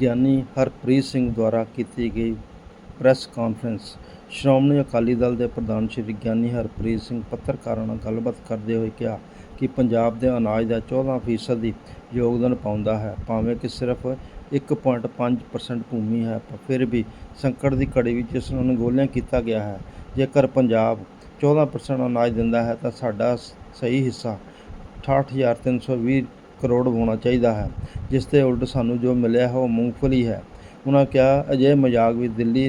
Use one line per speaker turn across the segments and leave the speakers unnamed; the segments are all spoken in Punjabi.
ਗਿਆਨੀ ਹਰਪ੍ਰੀਤ ਸਿੰਘ ਦੁਆਰਾ ਕੀਤੀ ਗਈ ਪ੍ਰੈਸ ਕਾਨਫਰੰਸ। ਸ਼੍ਰੋਮਣੀ ਅਕਾਲੀ ਦਲ ਦੇ ਪ੍ਰਧਾਨ ਸ਼੍ਰੀ ਗਿਆਨੀ ਹਰਪ੍ਰੀਤ ਸਿੰਘ ਪੱਤਰਕਾਰਾਂ ਨਾਲ ਗੱਲਬਾਤ ਕਰਦੇ ਹੋਏ ਕਿਹਾ ਕਿ ਪੰਜਾਬ ਦੇ ਅਨਾਜ ਦਾ 14% ਦੀ ਯੋਗਦਾਨ ਪਾਉਂਦਾ ਹੈ, ਭਾਵੇਂ ਕਿ ਸਿਰਫ 1.5% ਭੂਮੀ ਹੈ, ਪਰ ਫਿਰ ਵੀ ਸੰਕਟ ਦੀ ਘੜੀ ਵਿੱਚ ਇਸ ਨੂੰ ਅਣਗੌਲਿਆਂ ਕੀਤਾ ਗਿਆ ਹੈ। ਜੇਕਰ ਪੰਜਾਬ 14% ਅਨਾਜ ਦਿੰਦਾ ਹੈ ਤਾਂ ਸਾਡਾ ਸ- ਸਹੀ ਹਿੱਸਾ 68320 ਕਰੋੜ ਹੋਣਾ ਚਾਹੀਦਾ ਹੈ, ਜਿਸ ਦੇ ਉਲਟ ਸਾਨੂੰ ਜੋ ਮਿਲਿਆ ਹੈ ਉਹ ਮੂੰਗਫਲੀ ਹੈ। ਉਹਨਾਂ ਕਿਹਾ, ਅਜਿਹੇ ਮਜ਼ਾਕ ਵੀ ਦਿੱਲੀ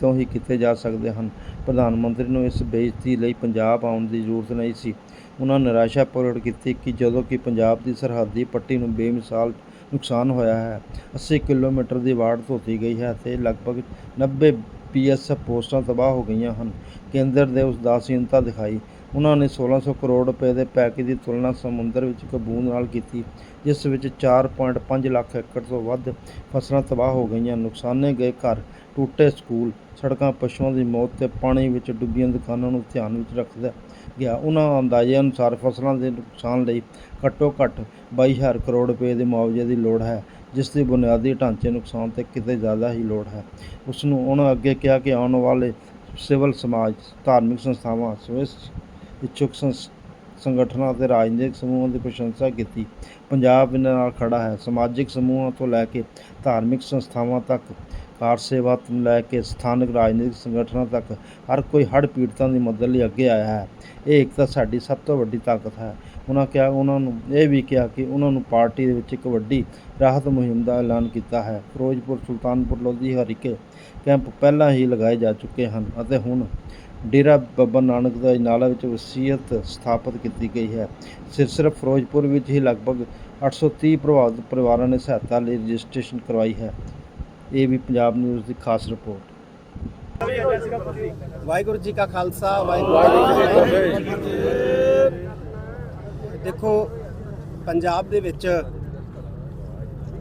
ਤੋਂ ਹੀ ਕੀਤੇ ਜਾ ਸਕਦੇ ਹਨ। ਪ੍ਰਧਾਨ ਮੰਤਰੀ ਨੂੰ ਇਸ ਬੇਇੱਜ਼ਤੀ ਲਈ ਪੰਜਾਬ ਆਉਣ ਦੀ ਜ਼ਰੂਰਤ ਨਹੀਂ ਸੀ। ਉਹਨਾਂ ਨਿਰਾਸ਼ਾ ਪ੍ਰਗਟ ਕੀਤੀ ਕਿ ਜਦੋਂ ਕਿ ਪੰਜਾਬ ਦੀ ਸਰਹੱਦੀ ਪੱਟੀ ਨੂੰ ਬੇਮਿਸਾਲ ਨੁਕਸਾਨ ਹੋਇਆ ਹੈ 80 ਕਿਲੋਮੀਟਰ ਦੀ ਵਾੜ ਧੋਤੀ ਗਈ ਹੈ ਤੇ ਲਗਭਗ 90 ਪੀਐਸਐਫ ਪੋਸਟਾਂ ਤਬਾਹ ਹੋ ਗਈਆਂ ਹਨ। ਕੇਂਦਰ ਦੇ ਉਦਾਸੀਨਤਾ ਦਿਖਾਈ ਉਹਨਾਂ ਨੇ 1600 ਕਰੋੜ ਰੁਪਏ ਦੇ ਪੈਕੇਜ ਦੀ ਤੁਲਨਾ ਸਮੁੰਦਰ ਵਿੱਚ ਇੱਕ ਨਾਲ ਕੀਤੀ, ਜਿਸ ਵਿੱਚ 4.5 ਲੱਖ ਏਕੜ ਤੋਂ ਵੱਧ ਫਸਲਾਂ ਤਬਾਹ ਹੋ ਗਈਆਂ। ਨੁਕਸਾਨੇ ਗਏ ਘਰ, ਟੁੱਟੇ ਸਕੂਲ, ਸੜਕਾਂ ਪਸ਼ੂਆਂ ਦੀ ਮੌਤ ਤੇ ਪਾਣੀ ਵਿੱਚ ਡੁੱਬੀਆਂ ਦੁਕਾਨਾਂ ਨੂੰ ਧਿਆਨ ਵਿੱਚ ਰੱਖਦਾ ਗਿਆ। ਉਹਨਾਂ ਅੰਦਾਜ਼ੇ ਅਨੁਸਾਰ ਫਸਲਾਂ ਦੇ ਨੁਕਸਾਨ ਲਈ ਘੱਟੋ ਘੱਟ 22000 ਕਰੋੜ ਰੁਪਏ ਦੇ ਮੁਆਵਜ਼ੇ ਦੀ ਲੋੜ ਹੈ, ਜਿਸ ਦੀ ਬੁਨਿਆਦੀ ਢਾਂਚੇ ਨੁਕਸਾਨ ਤੇ ਕਿਤੇ ਜ਼ਿਆਦਾ ਹੀ ਲੋੜ ਹੈ। ਉਸ ਨੂੰ ਉਹਨਾਂ ਅੱਗੇ ਕਿਹਾ ਕਿ ਆਉਣ ਵਾਲੇ ਸਿਵਲ ਸਮਾਜ, ਧਾਰਮਿਕ ਸੰਸਥਾਵਾਂ ਸਵਿਸ ਇੱਛੁਕ ਸੰਸ- ਸੰਗਠਨਾਂ ਅਤੇ ਰਾਜਨੀਤਿਕ ਸਮੂਹਾਂ ਦੀ ਪ੍ਰਸ਼ੰਸਾ ਕੀਤੀ। ਪੰਜਾਬ ਇਹਨਾਂ ਨਾਲ ਖੜਾ ਹੈ। ਸਮਾਜਿਕ ਸਮੂਹਾਂ ਤੋਂ ਲੈ ਕੇ ਧਾਰਮਿਕ ਸੰਸਥਾਵਾਂ ਤੱਕ, ਕਾਰ ਸੇਵਾ ਤੋਂ ਲੈ ਕੇ ਸਥਾਨਕ ਰਾਜਨੀਤਿਕ ਸੰਗਠਨਾਂ ਤੱਕ, ਹਰ ਕੋਈ ਹੜ੍ਹ ਪੀੜਤਾਂ ਦੀ ਮਦਦ ਲਈ ਅੱਗੇ ਆਇਆ ਹੈ। ਇਹ ਇੱਕ ਤਾਂ ਸਾਡੀ ਸਭ ਤੋਂ ਵੱਡੀ ਤਾਕਤ ਹੈ। ਉਹਨਾਂ ਕਿਹਾ ਉਹਨਾਂ ਨੂੰ ਇਹ ਵੀ ਕਿਹਾ ਕਿ ਉਹਨਾਂ ਨੂੰ ਪਾਰਟੀ ਦੇ ਵਿੱਚ ਇੱਕ ਵੱਡੀ ਰਾਹਤ ਮੁਹਿੰਮ ਦਾ ਐਲਾਨ ਕੀਤਾ ਹੈ। ਫਿਰੋਜ਼ਪੁਰ, ਸੁਲਤਾਨਪੁਰ, ਲੋਧੀ ਹਰੀਕੇ ਕੈਂਪ ਪਹਿਲਾਂ ਹੀ ਲਗਾਏ ਜਾ ਚੁੱਕੇ ਹਨ ਅਤੇ ਹੁਣ ਡੇਰਾ ਬਾਬਾ ਨਾਨਕ ਦਾ ਨਾਲਾ ਵਿੱਚ ਵਸੀਅਤ ਸਥਾਪਿਤ ਕੀਤੀ ਗਈ ਹੈ। ਸਿਰ ਸਿਰਫ ਫਿਰੋਜ਼ਪੁਰ ਵਿੱਚ ਹੀ ਲਗਭਗ 830 ਪ੍ਰਭਾਵਿਤ ਪਰਿਵਾਰਾਂ ਨੇ ਸਹਾਇਤਾ ਲਈ ਰਜਿਸਟ੍ਰੇਸ਼ਨ ਕਰਵਾਈ ਹੈ। ਇਹ ਵੀ ਪੰਜਾਬ ਨਿਊਜ਼ ਦੀ ਖਾਸ ਰਿਪੋਰਟ।
ਵਾਹਿਗੁਰੂ ਜੀ ਕਾ ਖਾਲਸਾ ਵਾਹਿਗੁਰੂ ਜੀ ਕੀ ਫਤਿਹ। ਦੇਖੋ ਪੰਜਾਬ ਦੇ ਵਿੱਚ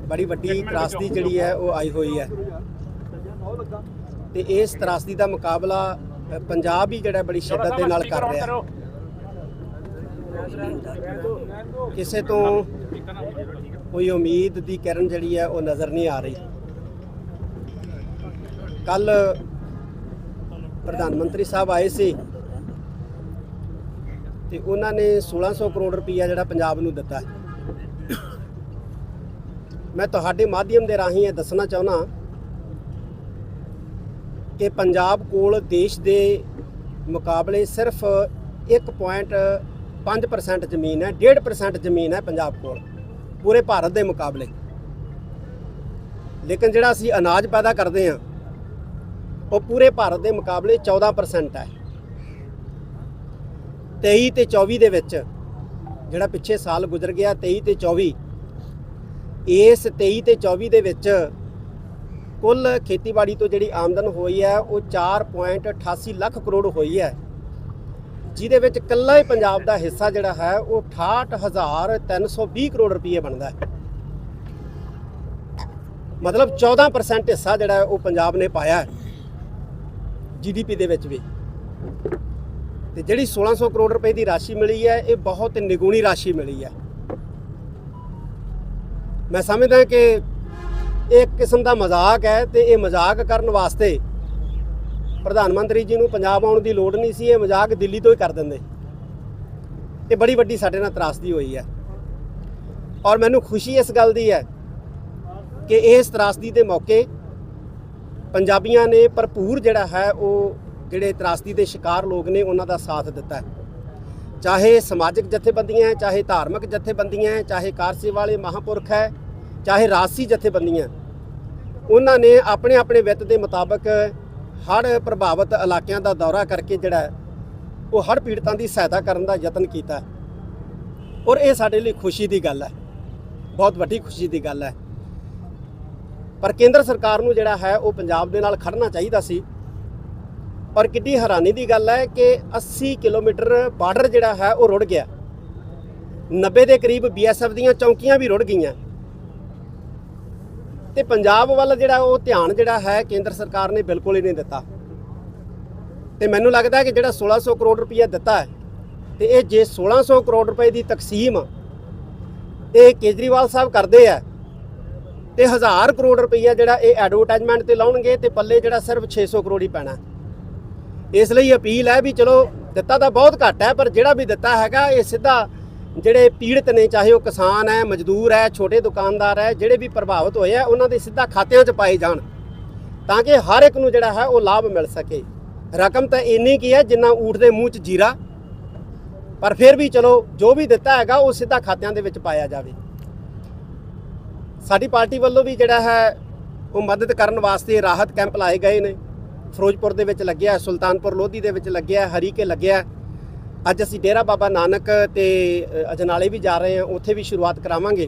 ਬੜੀ ਵੱਡੀ ਤਰਾਸਦੀ ਜਿਹੜੀ ਹੈ ਉਹ ਆਈ ਹੋਈ ਹੈ। ਤੇ ਇਸ ਤਰਾਸਦੀ ਦਾ ਮੁਕਾਬਲਾ ਪੰਜਾਬ ਹੀ ਜਿਹੜਾ ਬੜੀ ਸ਼ਿੱਦਤ ਦੇ ਨਾਲ ਕਰ ਰਿਹਾ। ਕਿਸੇ ਤੋਂ ਕੋਈ ਉਮੀਦ ਦੀ ਕਿਰਨ ਜਿਹੜੀ ਹੈ, ਉਹ ਨਜ਼ਰ ਨਹੀਂ ਆ ਰਹੀ। ਕੱਲ ਪ੍ਰਧਾਨ ਮੰਤਰੀ ਸਾਹਿਬ ਆਏ ਸੀ ਤੇ ਉਹਨਾਂ ਨੇ 1600 ਕਰੋੜ ਰੁਪਈਆ ਜਿਹੜਾ ਪੰਜਾਬ ਨੂੰ ਦਿੱਤਾ। ਮੈਂ ਤੁਹਾਡੇ ਮਾਧਿਅਮ ਦੇ ਰਾਹੀਂ ਇਹ ਦੱਸਣਾ ਚਾਹੁੰਦਾ ਕਿ ਪੰਜਾਬ ਕੋਲ ਦੇਸ਼ ਦੇ ਮੁਕਾਬਲੇ ਸਿਰਫ 1.5% ਜ਼ਮੀਨ ਹੈ 1.5% ਜ਼ਮੀਨ ਹੈ ਪੰਜਾਬ ਕੋਲ, ਪੂਰੇ ਭਾਰਤ ਦੇ ਮੁਕਾਬਲੇ। ਲੇਕਿਨ ਜਿਹੜਾ ਅਸੀਂ ਅਨਾਜ ਪੈਦਾ ਕਰਦੇ ਹਾਂ, ਉਹ ਪੂਰੇ ਭਾਰਤ ਦੇ ਮੁਕਾਬਲੇ 14% ਹੈ। 23 ਤੇ 24 ਦੇ ਵਿੱਚ, ਜਿਹੜਾ ਪਿੱਛੇ ਸਾਲ ਗੁਜ਼ਰ ਗਿਆ 23 ਤੇ 24 ਇਸ 23 ਤੇ 24 ਦੇ ਵਿੱਚ ਕੁੱਲ ਖੇਤੀਬਾੜੀ ਤੋਂ ਜਿਹੜੀ ਆਮਦਨ ਹੋਈ ਹੈ, ਉਹ 4.88 ਲੱਖ ਕਰੋੜ ਹੋਈ ਹੈ। ਜਿਹਦੇ ਵਿੱਚ ਕੱਲਾ ਹੀ ਪੰਜਾਬ ਦਾ ਹਿੱਸਾ ਜਿਹੜਾ ਹੈ, ਉਹ 68320 ਕਰੋੜ ਰੁਪਏ ਬਣਦਾ ਹੈ। ਮਤਲਬ 14% ਹਿੱਸਾ ਜਿਹੜਾ ਉਹ ਪੰਜਾਬ ਨੇ ਪਾਇਆ ਹੈ ਜੀਡੀਪੀ ਦੇ ਵਿੱਚ ਵੀ। ਤੇ ਜਿਹੜੀ 1600 ਕਰੋੜ ਰੁਪਏ ਦੀ ਰਾਸ਼ੀ ਮਿਲੀ ਹੈ, ਇਹ ਬਹੁਤ ਨਿਗੂਣੀ ਰਾਸ਼ੀ ਮਿਲੀ ਹੈ। ਮੈਂ ਸਮਝਦਾ ਕਿ ਇਹ ਇੱਕ ਕਿਸਮ ਦਾ ਮਜ਼ਾਕ ਹੈ ਤੇ ਇਹ ਮਜ਼ਾਕ ਕਰਨ ਵਾਸਤੇ ਪ੍ਰਧਾਨ ਮੰਤਰੀ ਜੀ ਨੂੰ ਪੰਜਾਬ ਆਉਣ ਦੀ ਲੋੜ ਨਹੀਂ ਸੀ, ਇਹ ਮਜ਼ਾਕ ਦਿੱਲੀ ਤੋਂ ਹੀ ਕਰ ਦਿੰਦੇ। ਇਹ ਬੜੀ ਵੱਡੀ ਸਾਡੇ ਨਾਲ ਤਰਾਸਦੀ ਹੋਈ ਹੈ। ਔਰ ਮੈਨੂੰ ਖੁਸ਼ੀ ਇਸ ਗੱਲ ਦੀ ਹੈ ਕਿ ਇਸ ਤਰਾਸਦੀ ਦੇ ਮੌਕੇ ਪੰਜਾਬੀਆਂ ਨੇ ਭਰਪੂਰ ਜਿਹੜਾ ਹੈ ਉਹ ਜਿਹੜੇ ਤਰਾਸਦੀ ਦੇ ਸ਼ਿਕਾਰ ਲੋਕ ਨੇ, ਉਹਨਾਂ ਦਾ ਸਾਥ ਦਿੱਤਾ ਹੈ। ਚਾਹੇ ਸਮਾਜਿਕ ਜਥੇਬੰਦੀਆਂ ਚਾਹੇ ਧਾਰਮਿਕ ਜਥੇਬੰਦੀਆਂ ਹੈ, ਚਾਹੇ ਕਾਰਸੇ ਵਾਲੇ ਮਹਾਪੁਰਖ ਹੈ ਚਾਹੇ ਰਾਜਸੀ ਜਥੇਬੰਦੀਆਂ, ਉਹਨਾਂ ਨੇ ਆਪਣੇ ਆਪਣੇ ਵਿੱਤ ਦੇ ਮੁਤਾਬਕ ਹੜ੍ਹ ਪ੍ਰਭਾਵਿਤ ਇਲਾਕਿਆਂ ਦਾ ਦੌਰਾ ਕਰਕੇ ਜਿਹੜਾ ਉਹ ਹੜ੍ਹ ਪੀੜਤਾਂ ਦੀ ਸਹਾਇਤਾ ਕਰਨ ਦਾ ਯਤਨ ਕੀਤਾ ਔਰ ਇਹ ਸਾਡੇ ਲਈ ਖੁਸ਼ੀ ਦੀ ਗੱਲ ਹੈ, ਬਹੁਤ ਵੱਡੀ ਖੁਸ਼ੀ ਦੀ ਗੱਲ ਹੈ। ਪਰ ਕੇਂਦਰ ਸਰਕਾਰ ਨੂੰ ਜਿਹੜਾ ਹੈ, ਉਹ ਪੰਜਾਬ ਦੇ ਨਾਲ ਖੜਨਾ ਚਾਹੀਦਾ ਸੀ। ਔਰ ਕਿੱਡੀ ਹੈਰਾਨੀ ਦੀ ਗੱਲ ਹੈ ਕਿ 80 ਕਿਲੋਮੀਟਰ ਬਾਰਡਰ ਜਿਹੜਾ ਹੈ, ਉਹ ਰੁੜ ਗਿਆ। 90 ਦੇ ਕਰੀਬ ਬੀਐਸਐਫ ਦੀਆਂ ਚੌਕੀਆਂ ਵੀ ਰੁੜ ਗਈਆਂ। ਤੇ ਪੰਜਾਬ ਵੱਲ ਜਿਹੜਾ ਉਹ ਧਿਆਨ ਜਿਹੜਾ ਹੈ ਕੇਂਦਰ ਸਰਕਾਰ ਨੇ ਬਿਲਕੁਲ ਹੀ ਨਹੀਂ ਦਿੱਤਾ। ਤੇ ਮੈਨੂੰ ਲੱਗਦਾ ਹੈ ਕਿ ਜਿਹੜਾ 1600 ਕਰੋੜ ਰੁਪਈਆ ਦਿੱਤਾ ਹੈ, ਤੇ ਇਹ ਜੇ 1600 ਕਰੋੜ ਰੁਪਏ ਦੀ ਤਕਸੀਮ ਇਹ ਕੇਜਰੀਵਾਲ ਸਾਹਿਬ ਕਰਦੇ ਆ, ਤੇ 1000 ਕਰੋੜ ਰੁਪਈਆ ਜਿਹੜਾ ਇਹ ਐਡਵਰਟਾਈਜ਼ਮੈਂਟ ਤੇ ਲਾਉਣਗੇ ਤੇ ਪੱਲੇ ਜਿਹੜਾ ਸਿਰਫ 600 ਕਰੋੜ ਹੀ ਪੈਣਾ। ਇਸ ਲਈ ਅਪੀਲ ਹੈ ਵੀ ਚਲੋ ਦਿੱਤਾ ਤਾਂ ਬਹੁਤ ਘੱਟ ਹੈ, ਪਰ ਜਿਹੜਾ ਵੀ ਦਿੱਤਾ ਹੈਗਾ ਇਹ ਸਿੱਧਾ ਜਿਹੜੇ ਪੀੜਤ ਨੇ, ਚਾਹੇ ਉਹ ਕਿਸਾਨ ਹੈ, ਮਜ਼ਦੂਰ ਹੈ, ਛੋਟੇ ਦੁਕਾਨਦਾਰ ਹੈ, ਜਿਹੜੇ ਵੀ ਪ੍ਰਭਾਵਿਤ ਹੋਏ ਆ, ਉਹਨਾਂ ਦੇ ਸਿੱਧਾ ਖਾਤਿਆਂ 'ਚ ਪਾਏ ਜਾਣ ਤਾਂ ਕਿ ਹਰ ਇੱਕ ਨੂੰ ਜਿਹੜਾ ਹੈ ਉਹ ਲਾਭ ਮਿਲ ਸਕੇ। ਰਕਮ ਤਾਂ ਇੰਨੀ ਕੀ ਹੈ ਜਿੰਨਾ ਊਠ ਦੇ ਮੂੰਹ 'ਚ ਜੀਰਾ, ਪਰ ਫਿਰ ਵੀ ਚਲੋ, ਜੋ ਵੀ ਦਿੱਤਾ ਹੈਗਾ, ਉਹ ਸਿੱਧਾ ਖਾਤਿਆਂ ਦੇ ਵਿੱਚ ਪਾਇਆ ਜਾਵੇ। ਸਾਡੀ ਪਾਰਟੀ ਵੱਲੋਂ ਵੀ ਜਿਹੜਾ ਹੈ, ਉਹ ਮਦਦ ਕਰਨ ਵਾਸਤੇ ਰਾਹਤ ਕੈਂਪ ਲਾਏ ਗਏ ਨੇ। ਫਿਰੋਜ਼ਪੁਰ ਦੇ ਵਿੱਚ ਲੱਗਿਆ, ਸੁਲਤਾਨਪੁਰ ਲੋਧੀ ਦੇ ਵਿੱਚ ਲੱਗਿਆ, ਹਰੀਕੇ ਲੱਗਿਆ। ਅੱਜ ਅਸੀਂ ਡੇਰਾ ਬਾਬਾ ਨਾਨਕ ਤੇ ਅਜਨਾਲੇ ਵੀ ਜਾ ਰਹੇ ਹਾਂ, ਉੱਥੇ ਵੀ ਸ਼ੁਰੂਆਤ ਕਰਾਵਾਂਗੇ।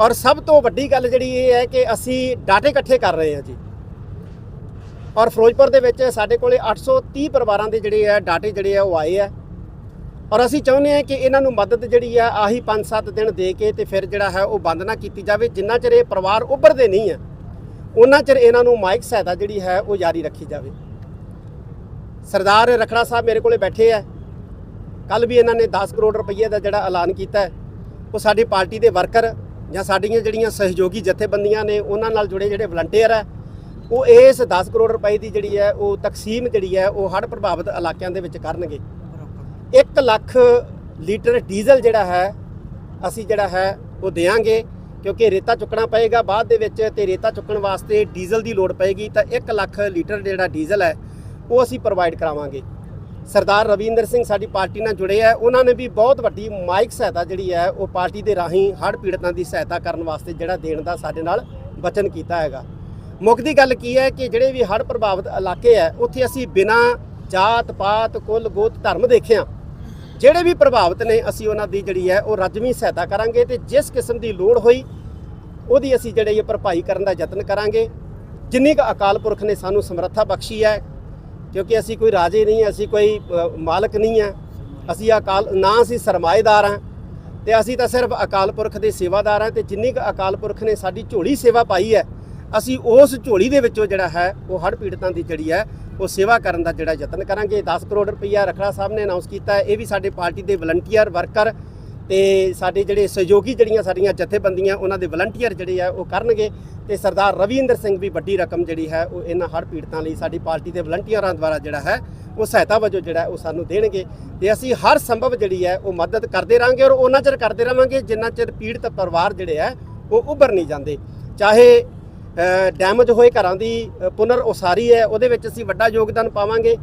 ਔਰ ਸਭ ਤੋਂ ਵੱਡੀ ਗੱਲ ਜਿਹੜੀ ਇਹ ਹੈ ਕਿ ਅਸੀਂ ਡਾਟੇ ਇਕੱਠੇ ਕਰ ਰਹੇ ਹਾਂ ਜੀ। ਔਰ ਫਿਰੋਜ਼ਪੁਰ ਦੇ ਵਿੱਚ ਸਾਡੇ ਕੋਲੇ 830 ਪਰਿਵਾਰਾਂ ਦੇ ਜਿਹੜੇ ਆ, ਡਾਟੇ ਜਿਹੜੇ ਆ, ਉਹ ਆਏ ਆ। ਔਰ ਅਸੀਂ ਚਾਹੁੰਦੇ ਹਾਂ ਕਿ ਇਹਨਾਂ ਨੂੰ ਮਦਦ ਜਿਹੜੀ ਆ, ਆਹੀ 5-7 ਦਿਨ ਦੇ ਕੇ ਤੇ ਫਿਰ ਜਿਹੜਾ ਹੈ ਉਹ ਬੰਦ ਨਾ ਕੀਤੀ ਜਾਵੇ। ਜਿੰਨਾ ਚਿਰ ਇਹ ਪਰਿਵਾਰ ਉੱਭਰਦੇ ਨਹੀਂ ਆ ਉਹਨਾਂ ਚਿਰ ਇਹਨਾਂ ਨੂੰ ਮਾਇਕ ਸਹਾਇਤਾ ਜਿਹੜੀ ਹੈ, ਉਹ ਜਾਰੀ ਰੱਖੀ ਜਾਵੇ। ਸਰਦਾਰ ਰਖੜਾ ਸਾਹਿਬ ਮੇਰੇ ਕੋਲੇ ਬੈਠੇ ਆ। ਕੱਲ ਵੀ ਇਹਨਾਂ ਨੇ 10 ਕਰੋੜ ਰੁਪਏ ਦਾ ਜਿਹੜਾ ਐਲਾਨ ਕੀਤਾ ਹੈ, ਉਹ ਸਾਡੀ ਪਾਰਟੀ ਦੇ ਵਰਕਰ ਜਾਂ ਸਾਡੀਆਂ ਜਿਹੜੀਆਂ ਸਹਿਯੋਗੀ ਜਥੇਬੰਦੀਆਂ ਨੇ, ਉਹਨਾਂ ਨਾਲ ਜੁੜੇ ਜਿਹੜੇ ਵਲੰਟੀਅਰ ਹੈ, ਉਹ ਇਸ 10 ਕਰੋੜ ਰੁਪਏ ਦੀ ਜਿਹੜੀ ਹੈ, ਉਹ ਤਕਸੀਮ ਜਿਹੜੀ ਹੈ, ਉਹ ਹੜ੍ਹ ਪ੍ਰਭਾਵਿਤ ਇਲਾਕਿਆਂ ਦੇ ਵਿੱਚ ਕਰਨਗੇ। 1 ਲੱਖ ਲੀਟਰ ਡੀਜ਼ਲ ਜਿਹੜਾ ਹੈ, ਅਸੀਂ ਜਿਹੜਾ ਹੈ, ਉਹ ਦੇਵਾਂਗੇ, ਕਿਉਂਕਿ ਰੇਤਾ ਚੁੱਕਣਾ ਪਏਗਾ, ਬਾਅਦ ਦੇ ਵਿੱਚ ਤੇ ਰੇਤਾ ਚੁੱਕਣ ਵਾਸਤੇ ਡੀਜ਼ਲ ਦੀ ਲੋੜ ਪਏਗੀ, ਤਾਂ 1 ਲੱਖ ਲੀਟਰ ਜਿਹੜਾ ਡੀਜ਼ਲ ਹੈ, ਉਹ ਅਸੀਂ ਪ੍ਰੋਵਾਈਡ ਕਰਾਵਾਂਗੇ। ਸਰਦਾਰ ਰਵਿੰਦਰ ਸਿੰਘ ਸਾਡੀ ਪਾਰਟੀ ਨਾਲ ਜੁੜੇ ਆ। ਉਹਨਾਂ ਨੇ ਵੀ ਬਹੁਤ ਵੱਡੀ ਮਾਈਕ ਸਹਾਇਤਾ ਜਿਹੜੀ ਹੈ, ਉਹ ਪਾਰਟੀ ਦੇ ਰਾਹੀਂ ਹੜ੍ਹ ਪੀੜਤਾਂ ਦੀ ਸਹਾਇਤਾ ਕਰਨ ਵਾਸਤੇ ਜਿਹੜਾ ਦੇਣ ਦਾ ਸਾਡੇ ਨਾਲ ਵਚਨ ਕੀਤਾ ਹੈਗਾ। ਮੁੱਖ ਦੀ ਗੱਲ ਕੀ ਹੈ ਕਿ ਜਿਹੜੇ ਵੀ ਹੜ੍ਹ ਪ੍ਰਭਾਵਿਤ ਇਲਾਕੇ ਹੈ, ਉੱਥੇ ਅਸੀਂ ਬਿਨਾਂ ਜਾਤ, ਪਾਤ, ਕੁੱਲ, ਗੋਤ, ਧਰਮ ਦੇਖਿਆ। ਜਿਹੜੇ ਵੀ ਪ੍ਰਭਾਵਿਤ ਨੇ, ਅਸੀਂ ਉਹਨਾਂ ਦੀ ਜਿਹੜੀ ਹੈ, ਉਹ ਰਜਮੀ ਸਹਾਇਤਾ ਕਰਾਂਗੇ ਤੇ ਜਿਸ ਕਿਸਮ ਦੀ ਲੋੜ ਹੋਈ, ਉਹਦੀ ਅਸੀਂ ਜਿਹੜੇ ਇਹ ਭਰਪਾਈ ਕਰਨ ਦਾ ਯਤਨ ਕਰਾਂਗੇ। ਜਿੰਨੀ ਕੁ ਅਕਾਲ ਪੁਰਖ ਨੇ ਸਾਨੂੰ ਸਮਰੱਥਾ ਬਖਸ਼ੀ ਹੈ ਕਿਉਂਕਿ ਅਸੀਂ ਕੋਈ ਰਾਜੇ ਨਹੀਂ, ਅਸੀਂ ਕੋਈ ਮਾਲਕ ਨਹੀਂ ਹੈ। ਅਸੀਂ ਅਕਾਲ, ਨਾ ਅਸੀਂ ਸਰਮਾਏਦਾਰ ਹਾਂ। ਤੇ ਅਸੀਂ ਤਾਂ ਸਿਰਫ ਅਕਾਲ ਪੁਰਖ ਦੇ ਸੇਵਾਦਾਰ ਹਾਂ ਤੇ ਜਿੰਨੀ ਕੁ ਅਕਾਲ ਪੁਰਖ ਨੇ ਸਾਡੀ ਝੋਲੀ ਸੇਵਾ ਪਾਈ ਹੈ, ਅਸੀਂ ਉਸ ਝੋਲੀ ਦੇ ਵਿੱਚੋਂ ਜਿਹੜਾ ਹੈ, ਉਹ ਹੜ੍ਹ ਪੀੜਤਾਂ ਦੀ ਜਿਹੜੀ ਹੈ, ਉਹ ਸੇਵਾ ਕਰਨ ਦਾ ਜਿਹੜਾ ਯਤਨ ਕਰਾਂਗੇ। 10 ਕਰੋੜ ਰੁਪਈਆ ਰਖੜਾ ਸਾਹਿਬ ਨੇ ਅਨਾਉਂਸ ਕੀਤਾ ਹੈ। ਇਹ ਵੀ ਸਾਡੇ ਪਾਰਟੀ ਦੇ ਵਲੰਟੀਅਰ ਵਰਕਰ ਤੇ ਸਾਡੇ ਜਿਹੜੇ ਸਹਿਯੋਗੀ ਜਿਹੜੀਆਂ ਸਾਡੀਆਂ ਜਥੇਬੰਦੀਆਂ, ਉਹਨਾਂ ਦੇ ਵਲੰਟੀਅਰ ਜਿਹੜੇ ਆ, ਉਹ ਕਰਨਗੇ। ਤੇ ਸਰਦਾਰ ਰਵਿੰਦਰ ਸਿੰਘ ਵੀ ਵੱਡੀ ਰਕਮ ਜਿਹੜੀ ਹੈ ਉਹ ਇਹਨਾਂ ਹੜ੍ਹ ਪੀੜਤਾਂ ਲਈ ਸਾਡੀ ਪਾਰਟੀ ਦੇ ਵਲੰਟੀਅਰਾਂ ਦੁਆਰਾ ਜਿਹੜਾ ਹੈ, ਉਹ ਸਹਾਇਤਾ ਵਜੋਂ ਜਿਹੜਾ ਉਹ ਸਾਨੂੰ ਦੇਣਗੇ ਤੇ ਅਸੀਂ ਹਰ ਸੰਭਵ ਜਿਹੜੀ ਹੈ ਉਹ ਮਦਦ ਕਰਦੇ ਰਾਂਗੇ ਔਰ ਉਹਨਾਂ ਚਿਰ ਕਰਦੇ ਰਵਾਂਗੇ ਜਿੰਨਾ ਚਿਰ ਪੀੜਤ ਪਰਿਵਾਰ ਜਿਹੜੇ ਹੈ ਉਹ ਉੱਭਰ ਨਹੀਂ ਜਾਂਦੇ। ਚਾਹੇ ਡੈਮੇਜ ਹੋਏ ਘਰਾਂ ਦੀ ਪੁਨਰ ਉਸਾਰੀ ਹੈ, ਉਹਦੇ ਵਿੱਚ ਅਸੀਂ ਵੱਡਾ ਯੋਗਦਾਨ ਪਾਵਾਂਗੇ।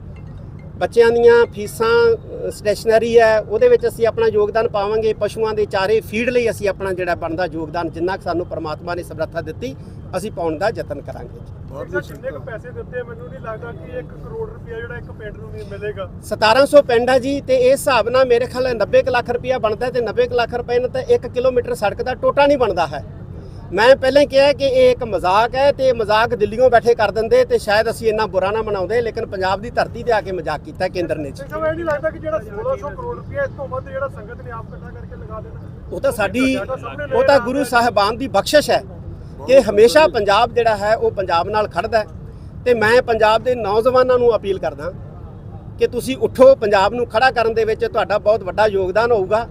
ਬੱਚਿਆਂ ਦੀਆਂ ਫੀਸਾਂ ਸਟੇਸ਼ਨਰੀ ਹੈ, ਉਹਦੇ ਵਿੱਚ ਅਸੀਂ ਆਪਣਾ ਯੋਗਦਾਨ ਪਾਵਾਂਗੇ। ਪਸ਼ੂਆਂ ਦੇ ਚਾਰੇ ਫੀਡ ਲਈ ਅਸੀਂ ਆਪਣਾ ਜਿਹੜਾ ਬਣਦਾ ਯੋਗਦਾਨ ਜਿੰਨਾ ਕੁ ਸਾਨੂੰ ਪਰਮਾਤਮਾ ਨੇ ਸਮਰੱਥਾ ਦਿੱਤੀ ਅਸੀਂ ਪਾਉਣ ਦਾ ਯਤਨ ਕਰਾਂਗੇ
ਸਰ ਜਿੰਨੇ ਕੁ ਪੈਸੇ ਦਿੱਤੇ ਆ, ਮੈਨੂੰ ਨਹੀਂ ਲੱਗਦਾ ਕਿ 1 ਕਰੋੜ ਰੁਪਇਆ ਜਿਹੜਾ ਇੱਕ ਪਿੰਡ ਨੂੰ ਨਹੀਂ ਮਿਲੇਗਾ।
1700 ਪਿੰਡ ਹੈ ਜੀ ਤੇ ਇਸ ਹਿਸਾਬ ਨਾਲ ਮੇਰੇ ਖਿਆਲ 90 ਕੁ ਲੱਖ ਰੁਪਇਆ ਬਣਦਾ ਤੇ 90 ਕੁ ਲੱਖ ਰੁਪਏ ਨਾਲ ਤਾਂ 1 ਕਿਲੋਮੀਟਰ ਸੜਕ ਦਾ ਟੋਟਾ ਨਹੀਂ ਬਣਦਾ ਹੈ। ਮੈਂ ਪਹਿਲਾਂ ਹੀ ਕਿਹਾ ਕਿ ਇਹ ਇੱਕ ਮਜ਼ਾਕ ਹੈ ਤੇ ਇਹ ਮਜ਼ਾਕ ਦਿੱਲੀੋਂ ਬੈਠੇ ਕਰ ਦਿੰਦੇ ਤੇ ਸ਼ਾਇਦ ਅਸੀਂ ਇੰਨਾ ਬੁਰਾ ਨਾ ਮਨਾਉਂਦੇ ਲੇਕਿਨ ਪੰਜਾਬ ਦੀ ਧਰਤੀ ਤੇ ਆ ਕੇ ਮਜ਼ਾਕ ਕੀਤਾ ਕੇਂਦਰ ਨੇ ਜੀ।
ਇਹ ਨਹੀਂ ਲੱਗਦਾ ਕਿ ਜਿਹੜਾ 1600 ਕਰੋੜ ਰੁਪਇਆ ਇਸ ਤੋਂ ਵੱਧ ਜਿਹੜਾ ਸੰਗਤ ਨੇ ਆਪ ਇਕੱਠਾ ਕਰਕੇ ਲਗਾ ਦੇਣਾ।
ਉਹ ਤਾਂ ਸਾਡੀ ਉਹ ਤਾਂ ਗੁਰੂ ਸਾਹਿਬਾਨ ਦੀ ਬਖਸ਼ਿਸ਼ ਹੈ। ਕਿ ਹਮੇਸ਼ਾ ਪੰਜਾਬ ਜਿਹੜਾ ਹੈ ਉਹ ਪੰਜਾਬ ਨਾਲ ਖੜਦਾ ਹੈ। ਤੇ ਮੈਂ ਪੰਜਾਬ ਦੇ ਨੌਜਵਾਨਾਂ ਨੂੰ ਅਪੀਲ ਕਰਦਾ ਕਿ ਤੁਸੀਂ ਉੱਠੋ ਪੰਜਾਬ ਨੂੰ ਖੜਾ ਕਰਨ ਦੇ ਵਿੱਚ ਤੁਹਾਡਾ ਬਹੁਤ ਵੱਡਾ ਯੋਗਦਾਨ ਹੋਊਗਾ।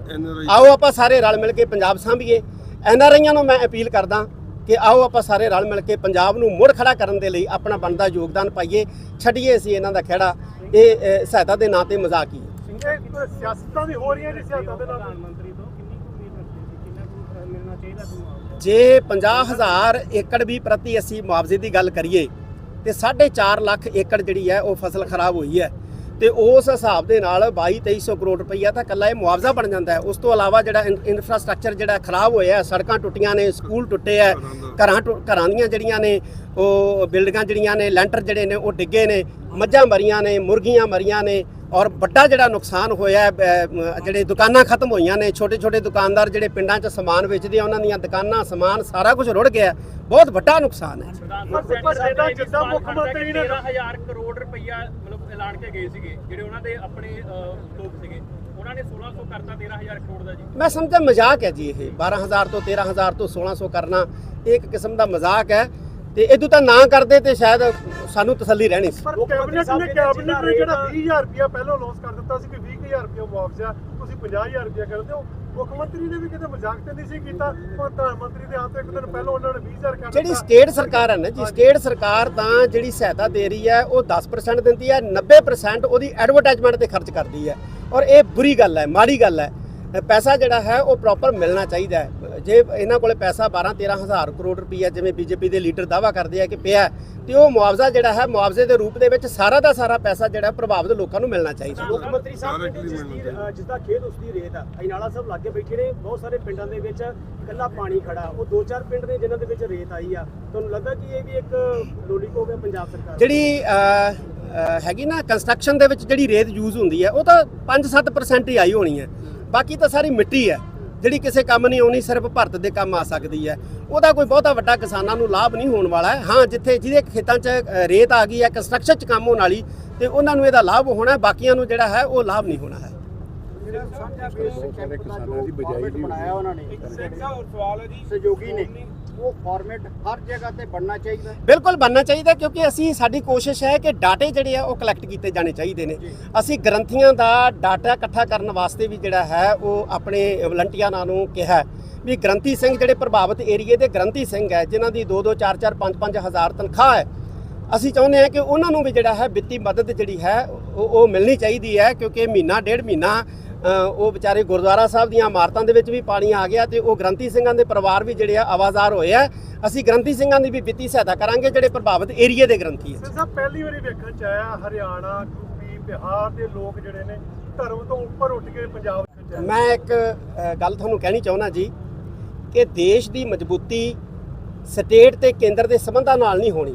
ਆਓ ਆਪਾਂ ਸਾਰੇ ਰਲ ਮਿਲ ਕੇ ਪੰਜਾਬ ਸਾਂਭੀਏ। ਐਨਆਰਆਈਆਂ ਨੂੰ ਮੈਂ ਅਪੀਲ ਕਰਦਾ ਕਿ ਆਓ ਆਪਾਂ ਸਾਰੇ ਰਲ ਮਿਲ ਕੇ ਪੰਜਾਬ ਨੂੰ ਮੁੜ ਖੜਾ ਕਰਨ ਦੇ ਲਈ ਆਪਣਾ ਬਣਦਾ ਯੋਗਦਾਨ ਪਾਈਏ। ਛੱਡੀਏ ਅਸੀਂ ਇਹਨਾਂ ਦਾ ਖਹਿੜਾ। ਇਹ ਸਹਾਇਤਾ ਦੇ ਨਾਂ ਤੇ ਮਜ਼ਾਕ ਹੀ
ਸਿਆਸਤਾਂ ਵੀ ਹੋ ਰਹੀਆਂ ਜੀ ਸਿਆਸਤਾਂ ਦੇ ਨਾਲ
ਮੰਤਰੀ ਤੋਂ ਕਿੰਨੀ ਕੁ ਉਮੀਦ ਰੱਖਦੇ ਸੀ ਕਿੰਨਾ ਕੁ ਮਿਲਣਾ ਚਾਹੀਦਾ ਤੁਹਾਨੂੰ?
ਜੇ 50000 ਏਕੜ ਵੀ ਪ੍ਰਤੀ ਅਸੀਂ ਮੁਆਵਜ਼ੇ ਦੀ ਗੱਲ ਕਰੀਏ ਤੇ 4.5 ਲੱਖ ਏਕੜ ਜਿਹੜੀ ਹੈ ਉਹ ਫਸਲ ਖਰਾਬ ਹੋਈ ਹੈ ਤੇ ਉਸ ਹਿਸਾਬ ਦੇ ਨਾਲ 22 2300 ਕਰੋੜ ਰੁਪਈਆ ਤਾਂ ਕੱਲਾ ਇਹ ਮੁਆਵਜ਼ਾ ਬਣ ਜਾਂਦਾ ਹੈ। ਉਸ ਤੋਂ ਇਲਾਵਾ ਜਿਹੜਾ ਇਨ- ਇਨਫਰਾਸਟ੍ਰਕਚਰ ਜਿਹੜਾ ਖਰਾਬ ਹੋਇਆ ਸੜਕਾਂ ਟੁੱਟੀਆਂ ਨੇ, ਸਕੂਲ ਟੁੱਟੇ ਹੈ, ਘਰਾਂ ਟੁ- ਘਰਾਂ ਦੀਆਂ ਜਿਹੜੀਆਂ ਨੇ, ਉਹ ਬਿਲਡਿੰਗਾਂ ਜਿਹੜੀਆਂ ਨੇ, ਲੈਂਟਰ ਜਿਹੜੇ ਨੇ ਉਹ ਡਿੱਗੇ ਨੇ, ਮੱਝਾਂ ਮਰੀਆਂ ਨੇ, ਮੁਰਗੀਆਂ ਮਰੀਆਂ ਨੇ ਔਰ ਵੱਡਾ ਜਿਹੜਾ ਨੁਕਸਾਨ ਹੋਇਆ ਜਿਹੜੇ ਦੁਕਾਨਾਂ ਖਤਮ ਹੋਈਆਂ ਨੇ ਛੋਟੇ ਛੋਟੇ ਦੁਕਾਨਦਾਰ ਜਿਹੜੇ ਪਿੰਡਾਂ 'ਚ ਸਮਾਨ ਵੇਚਦੇ ਆ ਉਹਨਾਂ ਦੀਆਂ ਦੁਕਾਨਾਂ ਸਮਾਨ ਸਾਰਾ ਕੁਝ ਰੁੜ ਗਿਆ ਹੈ। ਬਹੁਤ ਵੱਡਾ ਨੁਕਸਾਨ ਹੈ।
ਪਰ- ਪਰ ਇਹਦਾ ਜਿੱਦਾਂ ਮੁੱਖ ਮੰਤਰੀ ਨੇ
13000 ਕਰੋੜ ਰੁਪਈਆ ਮਤਲਬ ਐਲਾਨ ਕੇ ਗਏ ਸੀਗੇ ਜਿਹੜੇ ਉਹਨਾਂ ਦੇ ਆਪਣੇ ਅਹ, ਲੋਕ ਸੀਗੇ। ਉਹਨਾਂ ਨੇ 1600 ਕਰਤਾ 13000 ਕਰੋੜ ਦਾ ਜੀ।
ਮੈਂ ਸਮਝਦਾ ਮਜ਼ਾਕ ਹੈ ਜੀ ਇਹ। 12000 ਤੋਂ 13000 ਤੋਂ 1600 ਕਰਨਾ ਇਹ ਇੱਕ ਕਿਸਮ ਦਾ ਮਜ਼ਾਕ ਹੈ। ਤੇ ਇਦੋਂ ਤਾਂ ਨਾ ਕਰਦੇ ਤੇ ਸ਼ਾਇਦ ਸਾਨੂੰ ਤਸੱਲੀ ਰਹਿਣੀ ਸੀ।
ਪਰ ਕੈਬਨਿਟ ਨੇ ਕੈਬਨਿਟ ਨੇ ਜਿਹੜਾ 20000 ਰੁਪਇਆ ਪਹਿਲਾਂ ਅਨਾਉਂਸ ਕਰ ਦਿੱਤਾ ਸੀ ਕਿ 20000 ਰੁਪਇਆ ਮੁਆਵਜ਼ਾ ਤੁਸੀਂ 50000 ਰੁਪਇਆ ਕਰਦੇ ਹੋ। ਮੁੱਖ ਮੰਤਰੀ ਨੇ ਵੀ ਕਿਤੇ ਮਜ਼ਾਕ ਤੇ ਨਹੀਂ ਸੀ ਕੀਤਾ। ਪ੍ਰਧਾਨ ਮੰਤਰੀ ਦੇ ਤੋਂ ਇੱਕ ਦਿਨ ਪਹਿਲਾਂ ਉਹਨਾਂ ਨੇ 20000 ਕਰ
ਜਿਹੜੀ। ਸਟੇਟ ਸਰਕਾਰ ਹੈ ਨਾ ਜੀ ਸਟੇਟ ਸਰਕਾਰ ਤਾਂ ਜਿਹੜੀ ਸਹਾਇਤਾ ਦੇ ਰਹੀ ਹੈ ਉਹ 10% ਦਿੰਦੀ ਹੈ 90% ਉਹਦੀ ਐਡਵਰਟਾਈਜ਼ਮੈਂਟ ਤੇ ਖਰਚ ਕਰਦੀ ਹੈ। ਔਰ ਇਹ ਬੁਰੀ ਗੱਲ ਹੈ ਮਾੜੀ ਗੱਲ ਹੈ। ਪੈਸਾ ਜਿਹੜਾ ਹੈ ਉਹ ਪ੍ਰੋਪਰ ਮਿਲਣਾ ਚਾਹੀਦਾ ਹੈ। ਜੇ ਇਹਨਾਂ ਕੋਲੇ ਪੈਸਾ 12 13 ਹਜ਼ਾਰ ਕਰੋੜ ਰੁਪਈਆ ਜਿਵੇਂ ਬੀਜੇਪੀ ਦੇ ਲੀਡਰ ਦਾਵਾ ਕਰਦੇ ਆ ਕਿ ਪਿਆ ਤੇ ਉਹ ਮੁਆਵਜ਼ਾ ਜਿਹੜਾ ਹੈ ਮੁਆਵਜ਼ੇ ਦੇ ਰੂਪ ਦੇ ਵਿੱਚ ਸਾਰਾ ਦਾ ਸਾਰਾ ਪੈਸਾ ਜਿਹੜਾ ਪ੍ਰਭਾਵਿਤ ਲੋਕਾਂ ਨੂੰ ਮਿਲਣਾ ਚਾਹੀਦਾ।
ਮੁੱਖ ਮੰਤਰੀ ਸਾਹਿਬ ਜਿਸ ਦੀ ਖੇਤ ਉਸ ਦੀ ਰੇਤ ਆ ਅਜਨਾਲਾ ਸਾਹਿਬ ਲਾਗੇ ਬੈਠੇ ਨੇ ਬਹੁਤ ਸਾਰੇ ਪਿੰਡਾਂ ਦੇ ਵਿੱਚ ਇਕੱਲਾ ਪਾਣੀ ਖੜਾ। ਉਹ ਦੋ ਚਾਰ ਪਿੰਡ ਨੇ ਜਿਨ੍ਹਾਂ ਦੇ ਵਿੱਚ ਰੇਤ ਆਈ ਆ। ਤੁਹਾਨੂੰ ਲੱਗਦਾ ਕਿ ਇਹ ਵੀ ਇੱਕ ਲੋਲੀਪੋਪ ਹੈ ਪੰਜਾਬ ਸਰਕਾਰ?
ਜਿਹੜੀ ਹੈਗੀ ਨਾ ਕੰਸਟਰਕਸ਼ਨ ਦੇ ਵਿੱਚ ਜਿਹੜੀ ਰੇਤ ਯੂਜ਼ ਹੁੰਦੀ ਹੈ ਉਹ ਤਾਂ 5-7% ਹੀ ਆਈ ਹੋਣੀ ਹੈ। ਬਾਕੀ ਤਾਂ ਸਾਰੀ ਮਿੱਟੀ ਹੈ। ਜਿਹੜੀ ਕਿਸੇ ਕੰਮ ਨਹੀਂ ਆਉਣੀ, ਸਿਰਫ ਭਾਰਤ ਦੇ ਕੰਮ ਆ ਸਕਦੀ ਹੈ। ਉਹਦਾ ਕੋਈ ਬਹੁਤਾ ਵੱਡਾ ਕਿਸਾਨਾਂ ਨੂੰ ਲਾਭ ਨਹੀਂ ਹੋਣ ਵਾਲਾ ਹੈ। ਹਾਂ, ਜਿੱਥੇ ਜਿਹਦੇ ਖੇਤਾਂ 'ਚ ਰੇਤ ਆ ਗਈ ਹੈ ਕੰਸਟਰਕਸ਼ਨ 'ਚ ਕੰਮ ਹੋਣ ਵਾਲੀ, ਤੇ ਉਹਨਾਂ ਨੂੰ ਇਹਦਾ ਲਾਭ ਹੋਣਾ ਬਾਕੀਆਂ ਨੂੰ ਜਿਹੜਾ ਹੈ, ਉਹ ਲਾਭ ਨਹੀਂ ਹੋਣਾ ਹੈ।
ਬਣਾਇਆ ਉਹਨਾਂ ਨੇ।
ਸਵਾਲ ਹੈ ਜੀ
ਸਹਿਯੋਗੀ ਨੇ। ਉਹ ਫਾਰਮੈਟ ਹਰ ਜਗ੍ਹਾ ਤੇ ਬਣਨਾ ਚਾਹੀਦਾ
ਬਿਲਕੁਲ ਬਣਨਾ ਚਾਹੀਦਾ ਕਿਉਂਕਿ ਅਸੀਂ ਸਾਡੀ ਕੋਸ਼ਿਸ਼ ਹੈ ਕਿ ਡਾਟੇ ਜਿਹੜੇ ਆ ਉਹ ਕਲੈਕਟ ਕੀਤੇ ਜਾਣੇ ਚਾਹੀਦੇ ਨੇ। ਅਸੀਂ ਗ੍ਰੰਥੀਆਂ ਦਾ ਡਾਟਾ ਇਕੱਠਾ ਕਰਨ ਵਾਸਤੇ ਵੀ ਜਿਹੜਾ ਹੈ ਉਹ ਆਪਣੇ ਵਲੰਟੀਅਰਾਂ ਨੂੰ ਕਿਹਾ ਵੀ ਗ੍ਰੰਥੀ ਸਿੰਘ ਜਿਹੜੇ ਪ੍ਰਭਾਵਿਤ ਏਰੀਏ ਦੇ ਗ੍ਰੰਥੀ ਸਿੰਘ ਹੈ ਜਿਨ੍ਹਾਂ ਦੀ 2 2 4 4 5 5 ਹਜ਼ਾਰ ਤਨਖਾਹ ਹੈ ਅਸੀਂ ਚਾਹੁੰਦੇ ਹਾਂ ਕਿ ਉਹਨਾਂ ਨੂੰ ਵੀ ਜਿਹੜਾ ਹੈ ਵਿੱਤੀ ਮਦਦ ਜਿਹੜੀ ਹੈ ਉਹ ਮਿਲਣੀ ਚਾਹੀਦੀ ਹੈ ਕਿਉਂਕਿ ਮਹੀਨਾ ਡੇਢ ਮਹੀਨਾ ਉਹ ਵਿਚਾਰੇ ਗੁਰਦੁਆਰਾ ਸਾਹਿਬ ਦੀਆਂ ਇਮਾਰਤਾਂ ਦੇ ਵਿੱਚ ਵੀ ਪਾਣੀ ਆ ਗਿਆ ਤੇ ਉਹ ਗ੍ਰੰਥੀ ਸਿੰਘਾਂ ਦੇ ਪਰਿਵਾਰ ਵੀ ਜਿਹੜੇ ਆ ਆਵਾਜ਼ਾਰ ਹੋਏ ਆ। ਅਸੀਂ ਗ੍ਰੰਥੀ ਸਿੰਘਾਂ ਦੀ ਵੀ ਵਿੱਤੀ ਸਹਾਇਤਾ ਕਰਾਂਗੇ ਜਿਹੜੇ ਪ੍ਰਭਾਵਿਤ ਏਰੀਏ ਦੇ ਗ੍ਰੰਥੀ
ਸਿੰਘ ਸਾਹਿਬ ਪਹਿਲੀ ਵਾਰੀ ਵੇਖਣ ਚ ਆਇਆ ਹਰਿਆਣਾ ਯੂਪੀ ਬਿਹਾਰ ਦੇ ਲੋਕ ਜਿਹੜੇ ਨੇ ਧਰਮ ਤੋਂ ਉੱਪਰ ਉੱਠ ਕੇ ਪੰਜਾਬ
ਮੈਂ ਇੱਕ ਗੱਲ ਤੁਹਾਨੂੰ ਕਹਿਣੀ ਚਾਹੁੰਦਾ ਜੀ ਕਿ ਦੇਸ਼ ਦੀ ਮਜ਼ਬੂਤੀ ਸਟੇਟ ਤੇ ਕੇਂਦਰ ਦੇ ਸਬੰਧਾਂ ਨਾਲ ਨਹੀਂ ਹੋਣੀ।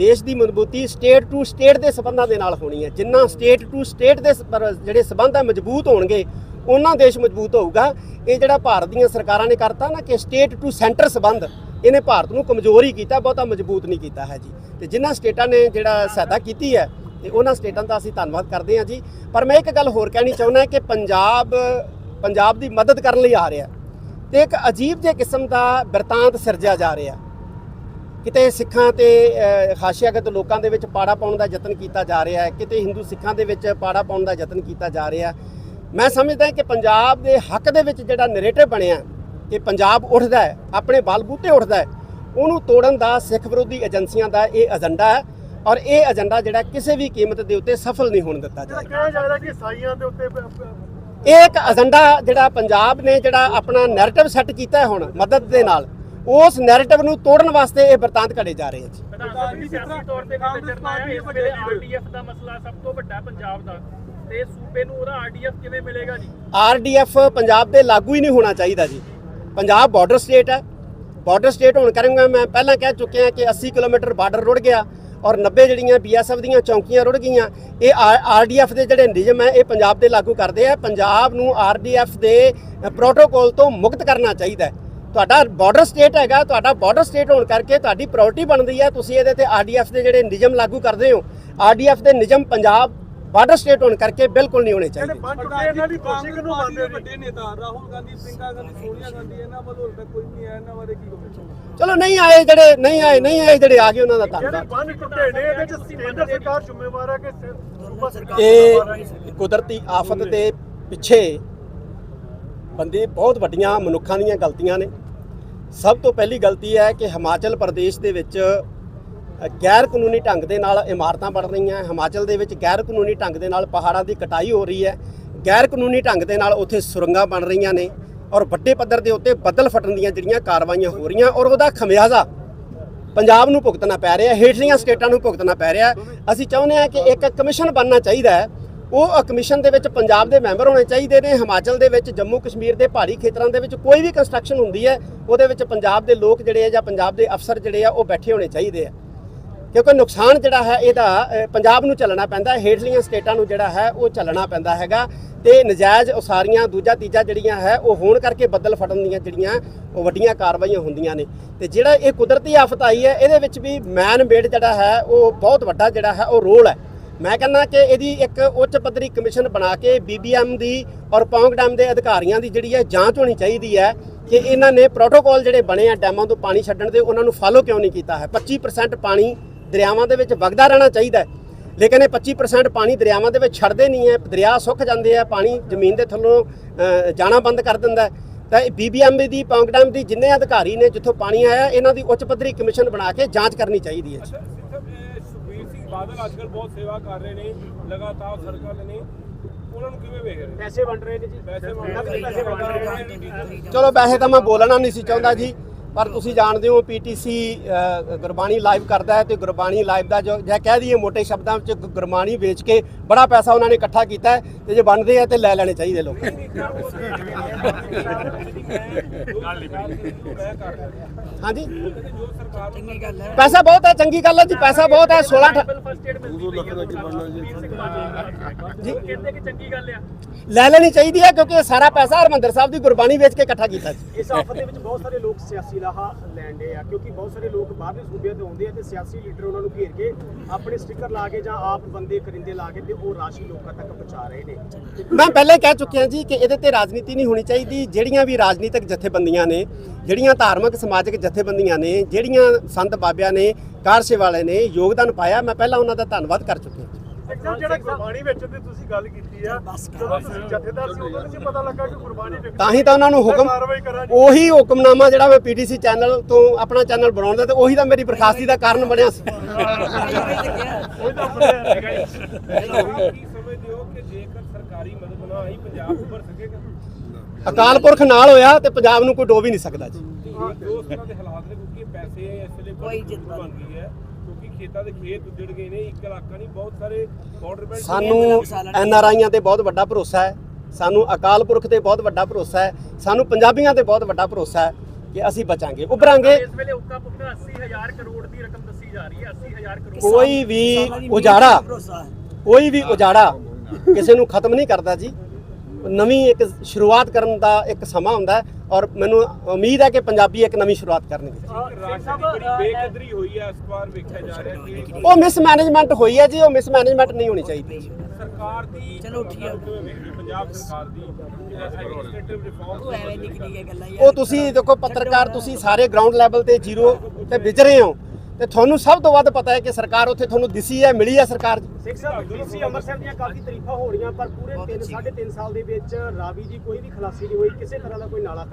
ਦੇਸ਼ ਦੀ ਮਜ਼ਬੂਤੀ ਸਟੇਟ ਟੂ ਸਟੇਟ ਦੇ ਸਬੰਧਾਂ ਦੇ ਨਾਲ ਹੋਣੀ ਹੈ। ਜਿੰਨਾ ਸਟੇਟ ਟੂ ਸਟੇਟ ਦੇ ਜਿਹੜੇ ਸਬੰਧ ਆ ਮਜ਼ਬੂਤ ਹੋਣਗੇ, ਉਹਨਾਂ ਦੇਸ਼ ਮਜ਼ਬੂਤ ਹੋਊਗਾ। ਇਹ ਜਿਹੜਾ ਭਾਰਤ ਦੀਆਂ ਸਰਕਾਰਾਂ ਨੇ ਕਰਤਾ ਨਾ ਕਿ ਸਟੇਟ ਟੂ ਸੈਂਟਰ ਸਬੰਧ, ਇਹਨੇ ਭਾਰਤ ਨੂੰ ਕਮਜ਼ੋਰ ਹੀ ਕੀਤਾ, ਬਹੁਤਾ ਮਜ਼ਬੂਤ ਨਹੀਂ ਕੀਤਾ ਹੈ ਜੀ। ਤੇ ਜਿਨ੍ਹਾਂ ਸਟੇਟਾਂ ਨੇ ਜਿਹੜਾ ਸਹਾਇਤਾ ਕੀਤੀ ਹੈ, ਤੇ ਉਹਨਾਂ ਸਟੇਟਾਂ ਦਾ ਅਸੀਂ ਧੰਨਵਾਦ ਕਰਦੇ ਹਾਂ ਜੀ। ਪਰ ਮੈਂ ਇੱਕ ਗੱਲ ਹੋਰ ਕਹਿਣੀ ਚਾਹੁੰਦਾ ਕਿ ਪੰਜਾਬ ਪੰਜਾਬ ਦੀ ਮਦਦ ਕਰਨ ਲਈ ਆ ਰਿਹਾ। ਤੇ ਇੱਕ ਅਜੀਬ ਜਿਹੇ ਕਿਸਮ ਦਾ ਬਿਰਤਾਂਤ ਸਿਰਜਿਆ ਜਾ ਰਿਹਾ। ਕਿਤੇ ਸਿੱਖਾਂ ਤੇ ਹਾਸ਼ੀਆਗਤ ਲੋਕਾਂ ਦੇ ਵਿੱਚ ਪਾੜਾ ਪਾਉਣ ਦਾ ਯਤਨ ਕੀਤਾ ਜਾ ਰਿਹਾ ਹੈ ਕਿਤੇ ਹਿੰਦੂ ਸਿੱਖਾਂ ਦੇ ਵਿੱਚ ਪਾੜਾ ਪਾਉਣ ਦਾ ਯਤਨ ਕੀਤਾ ਜਾ ਰਿਹਾ ਮੈਂ ਸਮਝਦਾ ਕਿ ਪੰਜਾਬ ਦੇ ਹੱਕ ਦੇ ਵਿੱਚ ਜਿਹੜਾ ਨੈਰੇਟਿਵ ਬਣਿਆ ਕਿ ਪੰਜਾਬ ਉੱਠਦਾ ਹੈ ਆਪਣੇ ਬਲਬੂਤੇ ਉੱਠਦਾ ਹੈ ਉਹਨੂੰ ਤੋੜਨ ਦਾ ਸਿੱਖ ਵਿਰੋਧੀ ਏਜੰਸੀਆਂ ਦਾ ਇਹ ਏਜੰਡਾ ਹੈ ਔਰ ਇਹ ਏਜੰਡਾ ਜਿਹੜਾ ਕਿਸੇ ਵੀ ਕੀਮਤ ਦੇ ਉੱਤੇ ਸਫਲ ਨਹੀਂ ਹੋਣ ਦਿੱਤਾ ਜਾਏਗਾ
ਕਿਹਾ ਜਾ ਰਿਹਾ ਕਿ ਸਾਈਆਂ ਦੇ ਉੱਤੇ
ਇਹ ਇੱਕ ਏਜੰਡਾ ਜਿਹੜਾ ਪੰਜਾਬ ਨੇ ਜਿਹੜਾ ਆਪਣਾ ਨੈਰੇਟਿਵ ਸੈੱਟ ਕੀਤਾ ਹੈ ਹੁਣ ਮਦਦ ਦੇ ਨਾਲ। ਉਸ ਨੈਰੇਟਿਵ ਨੂੰ ਤੋੜਨ ਵਾਸਤੇ ਇਹ ਬਿਰਤਾਂਤ ਘੜੇ ਜਾ ਰਹੇ ਹੈ ਜੀ।
ਵਿਧਾਨ ਸਭਾ ਦੀ ਸਿਆਸੀ ਤੌਰ ਤੇ ਵੀ ਵਿਚਰਨਾ ਹੈ ਇਸ ਵੇਲੇ ਆਰਡੀਐਫ ਦਾ ਮਸਲਾ ਸਭ ਤੋਂ ਵੱਡਾ ਹੈ ਪੰਜਾਬ ਦਾ। ਤੇ ਸੂਬੇ ਨੂੰ ਉਹਦਾ ਆਰਡੀਐਫ ਕਿਵੇਂ ਮਿਲੇਗਾ ਜੀ?
ਆਰਡੀਐਫ ਪੰਜਾਬ ਦੇ ਲਾਗੂ ਹੀ ਨਹੀਂ ਹੋਣਾ ਚਾਹੀਦਾ ਜੀ। ਪੰਜਾਬ ਬਾਰਡਰ ਸਟੇਟ ਹੈ। ਬਾਰਡਰ ਸਟੇਟ ਹੋਣ ਕਰਾਂਗਾ ਮੈਂ ਪਹਿਲਾਂ ਕਹਿ ਚੁੱਕਿਆ ਕਿ 80 ਕਿਲੋਮੀਟਰ ਬਾਰਡਰ ਰੁੜ ਗਿਆ ਔਰ 90 ਜਿਹੜੀਆਂ ਬੀਐਸਐਫ ਦੀਆਂ ਚੌਂਕੀਆਂ ਰੁੜ ਗਈਆਂ ਇਹ ਆਰਡੀਐਫ ਦੇ ਜਿਹੜੇ ਨਿਯਮ ਹੈ ਇਹ ਪੰਜਾਬ ਦੇ ਲਾਗੂ ਕਰਦੇ ਆ। ਪੰਜਾਬ ਨੂੰ ਆਰਡੀਐਫ ਦੇ ਪ੍ਰੋਟੋਕੋਲ ਤੋਂ ਮੁਕਤ ਕਰਨਾ ਚਾਹੀਦਾ ਹੈ। ਤੁਹਾਡਾ ਬਾਰਡਰ ਸਟੇਟ ਹੈਗਾ ਤੁਹਾਡਾ ਬਾਰਡਰ ਸਟੇਟ ਹੋਣ ਕਰਕੇ ਤੁਹਾਡੀ ਪ੍ਰਾਇੋਰਟੀ ਬਣਦੀ ਹੈ ਤੁਸੀਂ ਇਹਦੇ ਤੇ ਆਰਡੀਐਫ ਦੇ ਜਿਹੜੇ ਨਿਯਮ ਲਾਗੂ ਕਰਦੇ ਹੋ ਆਰਡੀਐਫ ਦੇ ਨਿਯਮ ਪੰਜਾਬ ਬਾਰਡਰ ਸਟੇਟ ਹੋਣ ਕਰਕੇ ਬਿਲਕੁਲ ਨਹੀਂ ਹੋਣੇ
ਜਿਹੜੇ
ਚਾਹੀਦੇ
ਇਹਨਾਂ ਦੀ ਦੋਸ਼ੀ ਕਿਹਨੂੰ ਮੰਨਦੇ
ਵੱਡੇ ਨੇਤਾ ਰਾਹੁਲ ਗਾਂਧੀ ਪ੍ਰਿੰਕਾ ਗਾਂਧੀ ਸੋਨੀਆ ਗਾਂਧੀ ਇਹਨਾਂ ਵੱਲੋਂ ਤੱਕ ਕੋਈ ਨਹੀਂ ਆਇਆ ਇਹਨਾਂ ਬਾਰੇ ਕੀ ਕਹੋਗੇ?
ਚਲੋ ਨਹੀਂ ਆਏ ਜਿਹੜੇ ਨਹੀਂ ਆਏ ਨਹੀਂ ਆਏ ਜਿਹੜੇ ਆ ਗਏ ਉਹਨਾਂ ਦਾ
ਜਿਹੜੇ
ਧੰਨਵਾਦ
ਬੰਦ ਟੁੱਟੇ ਨੇ ਇਹਦੇ ਚ ਕੇਂਦਰ ਸਰਕਾਰ ਜ਼ਿੰਮੇਵਾਰ ਹੈ ਕਿ ਸੂਬਾ ਸਰਕਾਰ
ਇਹ
ਜ਼ਿੰਮੇਵਾਰ ਹੈ?
ਕੁਦਰਤੀ ਆਫਤ ਦੇ ਪਿੱਛੇ ਬੰਦੇ ਬਹੁਤ ਵੱਡੀਆਂ ਮਨੁੱਖਾਂ ਦੀਆਂ ਗਲਤੀਆਂ ਨੇ। ਸਭ ਤੋਂ ਪਹਿਲੀ ਗਲਤੀ ਹੈ ਕਿ ਹਿਮਾਚਲ ਪ੍ਰਦੇਸ਼ ਦੇ ਵਿੱਚ ਗੈਰ ਕਾਨੂੰਨੀ ਢੰਗ ਦੇ ਨਾਲ ਇਮਾਰਤਾਂ ਬਣ ਰਹੀਆਂ ਹਿਮਾਚਲ ਦੇ ਵਿੱਚ ਗੈਰ ਕਾਨੂੰਨੀ ਢੰਗ ਦੇ ਨਾਲ ਪਹਾੜਾਂ ਦੀ ਕਟਾਈ ਹੋ ਰਹੀ ਹੈ। ਗੈਰ ਕਾਨੂੰਨੀ ਢੰਗ ਦੇ ਨਾਲ ਉੱਥੇ ਸੁਰੰਗਾਂ ਬਣ ਰਹੀਆਂ ਨੇ ਔਰ ਵੱਡੇ ਪੱਧਰ ਦੇ ਉੱਤੇ ਬੱਦਲ ਫਟਣ ਦੀਆਂ ਜਿਹੜੀਆਂ ਕਾਰਵਾਈਆਂ ਹੋ ਰਹੀਆਂ ਔਰ ਉਹਦਾ ਖਮਿਆਜ਼ਾ ਪੰਜਾਬ ਨੂੰ ਭੁਗਤਣਾ ਪੈ ਰਿਹਾ ਹੇਠਲੀਆਂ ਸਟੇਟਾਂ ਨੂੰ ਭੁਗਤਣਾ ਪੈ ਰਿਹਾ ਅਸੀਂ ਚਾਹੁੰਦੇ ਹਾਂ ਕਿ ਇੱਕ ਕਮਿਸ਼ਨ ਬਣਨਾ ਚਾਹੀਦਾ ਹੈ ਉਹ ਕਮਿਸ਼ਨ ਦੇ ਵਿੱਚ ਪੰਜਾਬ ਦੇ ਮੈਂਬਰ ਹੋਣੇ ਚਾਹੀਦੇ ਨੇ, ਹਿਮਾਚਲ ਦੇ ਵਿੱਚ, ਜੰਮੂ ਕਸ਼ਮੀਰ ਦੇ ਪਹਾੜੀ ਖੇਤਰਾਂ ਦੇ ਵਿੱਚ ਕੋਈ ਵੀ ਕੰਸਟਰਕਸ਼ਨ ਹੁੰਦੀ ਹੈ, ਉਹਦੇ ਵਿੱਚ ਪੰਜਾਬ ਦੇ ਲੋਕ ਜਿਹੜੇ ਆ ਜਾਂ ਪੰਜਾਬ ਦੇ ਅਫਸਰ ਜਿਹੜੇ ਆ, ਉਹ ਬੈਠੇ ਹੋਣੇ ਚਾਹੀਦੇ ਆ। ਕਿਉਂਕਿ ਨੁਕਸਾਨ ਜਿਹੜਾ ਹੈ, ਇਹਦਾ ਪੰਜਾਬ ਨੂੰ ਚੱਲਣਾ ਪੈਂਦਾ, ਹੇਠਲੀਆਂ ਸਟੇਟਾਂ ਨੂੰ ਜਿਹੜਾ ਹੈ, ਉਹ ਚੱਲਣਾ ਪੈਂਦਾ ਹੈਗਾ ਤੇ ਨਜਾਇਜ਼ ਉਸਾਰੀਆਂ, ਦੂਜਾ ਤੀਜਾ ਜਿਹੜੀਆਂ ਹੈ, ਉਹ ਹੋਣ ਕਰਕੇ ਬੱਦਲ ਫਟਣ ਦੀਆਂ ਜਿਹੜੀਆਂ, ਉਹ ਵੱਡੀਆਂ ਕਾਰਵਾਈਆਂ ਹੁੰਦੀਆਂ ਨੇ। ਤੇ ਜਿਹੜਾ ਇਹ ਕੁਦਰਤੀ ਆਫਤ ਆਈ ਹੈ, ਇਹਦੇ ਵਿੱਚ ਵੀ ਮੈਨ ਮੇਡ ਜਿਹੜਾ ਹੈ, ਉਹ ਬਹੁਤ ਵੱਡਾ ਜਿਹੜਾ ਹੈ, ਉਹ ਰੋਲ ਹੈ। ਮੈਂ ਕਹਿੰਦਾ ਕਿ ਇਹਦੀ ਇੱਕ ਉੱਚ ਪੱਧਰੀ ਕਮਿਸ਼ਨ ਬਣਾ ਕੇ ਬੀਬੀਐਮ ਦੀ ਔਰ ਪੌਂਗ ਡੈਮ ਦੇ ਅਧਿਕਾਰੀਆਂ ਦੀ ਜਿਹੜੀ ਹੈ ਜਾਂਚ ਹੋਣੀ ਚਾਹੀਦੀ ਹੈ ਕਿ ਇਹਨਾਂ ਨੇ ਪ੍ਰੋਟੋਕੋਲ ਜਿਹੜੇ ਬਣੇ ਆ ਡੈਮਾਂ ਤੋਂ ਪਾਣੀ ਛੱਡਣ ਦੇ, ਉਹਨਾਂ ਨੂੰ ਫਾਲੋ ਕਿਉਂ ਨਹੀਂ ਕੀਤਾ ਹੈ? 25% ਪਾਣੀ ਦਰਿਆਵਾਂ ਦੇ ਵਿੱਚ ਵਗਦਾ ਰਹਿਣਾ ਚਾਹੀਦਾ ਲੇਕਿਨ ਇਹ 25% ਪਾਣੀ ਦਰਿਆਵਾਂ ਦੇ ਵਿੱਚ ਛੱਡਦੇ ਨਹੀਂ ਹੈ, ਦਰਿਆ ਸੁੱਕ ਜਾਂਦੇ ਆ, ਪਾਣੀ ਜ਼ਮੀਨ ਦੇ ਥੱਲੋਂ ਜਾਣਾ ਬੰਦ ਕਰ ਦਿੰਦਾ ਤਾਂ ਇਹ ਬੀਬੀਐਮਬੀ ਦੀ, ਪੌਂਗ ਡੈਮ ਦੀ ਜਿੰਨੇ ਅਧਿਕਾਰੀ ਨੇ ਜਿੱਥੋਂ ਪਾਣੀ ਆਇਆ, ਇਹਨਾਂ ਦੀ ਉੱਚ ਪੱਧਰੀ ਕਮਿਸ਼ਨ ਬਣਾ ਕੇ ਜਾਂਚ ਕਰਨੀ ਚਾਹੀਦੀ ਹੈ।
ਬਾਦਲ ਅੱਜਕੱਲ ਬਹੁਤ ਸੇਵਾ ਕਰ ਰਹੇ ਨੇ ਲਗਾਤਾਰ ਸੜਕਾਂ ਤੇ ਨੇ। ਉਹਨਾਂ ਨੂੰ ਕਿਵੇਂ ਵੇਖ ਰਹੇ?
ਪੈਸੇ ਵੰਡ ਰਹੇ ਨੇ ਜੀ।
ਪੈਸੇ
ਪੈਸੇ ਵੰਡ ਰਹੇ ਨੇ।
ਚਲੋ ਵੈਸੇ ਤਾਂ ਮੈਂ ਬੋਲਣਾ ਨਹੀਂ ਸੀ ਚਾਹੁੰਦਾ ਜੀ। ਪਰ ਤੁਸੀਂ ਜਾਣਦੇ ਹੋ ਪੀਟੀਸੀ ਗੁਰਬਾਣੀ ਲਾਈਵ ਕਰਦਾ ਹੈ ਤੇ ਗੁਰਬਾਣੀ ਲਾਈਵ ਦਾ ਜੋ ਜੇ ਕਹਿ ਦਈਏ ਮੋٹے ਸ਼ਬਦਾਂ ਵਿੱਚ ਗੁਰਬਾਣੀ ਵੇਚ ਕੇ ਬੜਾ ਪੈਸਾ ਉਹਨਾਂ ਨੇ ਇਕੱਠਾ ਕੀਤਾ ਹੈ ਤੇ ਜੇ ਬਣਦੇ ਆ ਤੇ ਲੈ ਲੈਣੇ ਚਾਹੀਦੇ ਲੋਕ। ਹਾਂਜੀ? ਪੈਸਾ ਬਹੁਤ ਹੈ, ਚੰਗੀ ਗੱਲ ਹੈ ਜੀ, ਪੈਸਾ ਬਹੁਤ ਹੈ 16 ਅਠ-
ਜੀ? ਕਹਿੰਦੇ ਕਿ ਚੰਗੀ ਗੱਲ ਆ
ਲੈ ਲੈਣੀ ਚਾਹੀਦੀ ਹੈ ਕਿਉਂਕਿ ਇਹ ਸਾਰਾ ਪੈਸਾ ਹਰਮੰਦਰ ਸਾਹਿਬ ਦੀ ਗੁਰਬਾਣੀ ਵੇਚ ਕੇ ਇਕੱਠਾ ਕੀਤਾ ਜੀ।
ਇਸ ਆਫਤ ਦੇ ਵਿੱਚ ਬਹੁਤ ਸਾਰੇ ਲੋਕ ਸਿਆਸੀ ਲਾਹਾ ਲੈਂਦੇ ਆ, ਕਿਉਂਕਿ ਬਹੁਤ ਸਾਰੇ ਲੋਕ ਬਾਹਰਲੇ ਸੂਬਿਆਂ ਤੋਂ ਆਉਂਦੇ ਆ ਤੇ ਸਿਆਸੀ ਲੀਡਰ ਉਹਨਾਂ ਨੂੰ ਘੇਰ ਕੇ ਆਪਣੇ ਸਟicker ਲਾ ਕੇ ਜਾਂ ਆਪ ਬੰਦੇ ਕਰਿੰਦੇ ਲਾ ਕੇ ਤੇ ਉਹ ਰਾਸ਼ੀ ਲੋਕਾਂ ਤੱਕ ਪਹੁੰਚਾ ਰਹੇ ਨੇ।
ਮੈਂ ਪਹਿਲੇ ਕਹਿ ਚੁੱਕਿਆ ਜੀ ਕਿ ਇਹਦੇ ਤੇ ਰਾਜਨੀਤੀ ਨਹੀਂ ਹੋਣੀ ਚਾਹੀਦੀ। ਜਿਹੜੀਆਂ ਵੀ ਰਾਜਨੀਤਿਕ ਜਥੇਬੰਦੀਆਂ ਨੇ, ਜਿਹੜੀਆਂ ਧਾਰਮਿਕ, ਸਮਾਜਿਕ ਜਥੇਬੰਦੀਆਂ ਨੇ, ਜਿਹੜੀਆਂ ਸੰਤ ਬਾਬਿਆਂ ਨੇ ਕਾਰਸੇ ਵਾਲੇ ਨੇ ਯੋਗਦਾਨ ਪਾਇਆ, ਮੈਂ ਪਹਿਲਾਂ ਉਹਨਾਂ ਦਾ ਧੰਨਵਾਦ ਕਰ ਚੁੱਕਿਆ।
ਸਰ ਜਿਹੜਾ ਗੁਰਬਾਣੀ ਵਿੱਚ ਦੀ ਤੁਸੀਂ ਗੱਲ ਕੀਤੀ ਆ ਜਦੋਂ ਤੁਸੀਂ ਜਥੇਦਾਰ ਸੀ ਉਦੋਂ ਨਹੀਂ ਪਤਾ ਲੱਗਾ ਕਿ ਗੁਰਬਾਣੀ ਵਿੱਚ
ਤਾਂ ਹੀ ਤਾਂ ਉਹਨਾਂ ਨੂੰ ਹੁਕਮ ਉਹੀ ਹੁਕਮਨਾਮਾ ਜਿਹੜਾ ਮੈਂ ਪੀਟੀਸੀ ਚੈਨਲ ਤੋਂ ਆਪਣਾ ਚੈਨਲ ਬਣਾਉਣ ਦਾ ਤੇ ਉਹੀ ਤਾਂ ਮੇਰੀ ਬਰਖਾਸਤੀ ਦਾ ਕਾਰਨ ਬਣਿਆ ਸੀ।
ਉਹ ਤਾਂ ਬਣਿਆ ਹੈਗਾ ਜੀ।
ਕੀ ਸਮਝਦੇ ਹੋ ਕਿ ਜੇਕਰ ਸਰਕਾਰੀ ਮਦਦ ਨਾ ਆਈ ਪੰਜਾਬ ਉੱਭਰ ਸਕੇਗਾ?
ਅਕਾਲ ਪੁਰਖ ਨਾਲ ਹੋਇਆ ਤੇ ਪੰਜਾਬ ਨੂੰ ਕੋਈ ਡੋਬ ਹੀ ਨਹੀਂ ਸਕਦਾ ਜੀ।
ਤਰ੍ਹਾਂ ਦੇ ਹਾਲਾਤ ਨੇ ਕਿਉਂਕਿ ਪੈਸੇ ਇਸ ਵੇਲੇ ਕੋਈ ਬਣ ਗਈ ਹੈ। ਕਿਉਂਕਿ ਖੇਤਾਂ ਦੇ ਖੇਤ ਉੱਜੜ ਗਏ ਨੇ ਇੱਕ ਇਲਾਕਾ ਨਹੀਂ ਬਹੁਤ ਸਾਰੇ ਬਾਰਡਰ ਬੈਲਟ
ਸਾਨੂੰ ਐਨ ਆਰ ਆਈਆਂ ਤੇ ਬਹੁਤ ਵੱਡਾ ਭਰੋਸਾ ਹੈ। ਸਾਨੂੰ ਅਕਾਲ ਪੁਰਖ ਤੇ ਬਹੁਤ ਵੱਡਾ ਭਰੋਸਾ ਹੈ। ਸਾਨੂੰ ਪੰਜਾਬੀਆਂ ਤੇ ਬਹੁਤ ਵੱਡਾ ਭਰੋਸਾ ਹੈ ਕਿ ਅਸੀਂ ਬਚਾਂਗੇ ਉਭਰਾਂਗੇ।
ਇਸ ਵੇਲੇ ਉੱਕਾ ਪੁੱਕਾ 80000 ਕਰੋੜ ਦੀ ਰਕਮ ਦੱਸੀ ਜਾ ਰਹੀ ਹੈ 80000 ਕਰੋੜ
ਕੋਈ ਵੀ ਉਜਾੜਾ ਕੋਈ ਵੀ ਉਜਾੜਾ ਕਿਸੇ ਨੂੰ ਖਤਮ ਨਹੀਂ ਕਰਦਾ ਜੀ। ਨਵੀਂ ਇੱਕ ਸ਼ੁਰੂਆਤ ਕਰਨ ਦਾ ਇੱਕ ਸਮਾਂ ਹੁੰਦਾ ਹੈ ਔਰ ਮੈਨੂੰ ਉਮੀਦ ਹੈ ਕਿ ਪੰਜਾਬੀ ਇੱਕ ਨਵੀਂ ਸ਼ੁਰੂਆਤ ਕਰਨਗੇ।
ਰਿਹਾ
ਉਹ ਮਿਸਮੈਨੇਜਮੈਂਟ ਹੋਈ ਹੈ ਜੀ ਉਹ ਮਿਸਮੈਨੇਜਮੈਂਟ ਨਹੀਂ ਹੋਣੀ ਚਾਹੀਦੀ।
ਸਰਕਾਰ ਦੀ ਚਲੋ ਠੀਕ ਹੈ। ਪੰਜਾਬ ਸਰਕਾਰ ਦੀ?
ਉਹ ਤੁਸੀਂ ਦੇਖੋ ਪੱਤਰਕਾਰ ਤੁਸੀਂ ਸਾਰੇ ਗਰਾਊਂਡ ਲੈਵਲ ਤੇ ਜ਼ੀਰੋ ਤੇ ਵਿਚਰੇ ਹੋ। ਤੇ ਤੁਹਾਨੂੰ ਸਭ ਤੋਂ ਵੱਧ ਪਤਾ ਹੈ ਕਿ ਸਰਕਾਰ ਉੱਥੇ ਤੁਹਾਨੂੰ ਦਿਸੀ ਹੈ ਮਿਲੀ ਹੈ ਸਰਕਾਰ।
ਸਿੱਖ ਸਾਹਿਬ ਡੀਸੀ ਅੰਮ੍ਰਿਤਸਰ ਦੀਆਂ ਕਾਫੀ ਤਾਰੀਫਾਂ ਹੋ ਰਹੀਆਂ ਪਰ ਪੂਰੇ 3 3.5 ਸਾਲ ਦੇ ਵਿੱਚ ਰਾਵੀ ਜੀ ਕੋਈ ਵੀ ਖਲਾਸੀ ਨਹੀਂ ਹੋਈ ਕਿਸੇ ਤਰ੍ਹਾਂ ਦਾ ਕੋਈ ਨਾਲਾ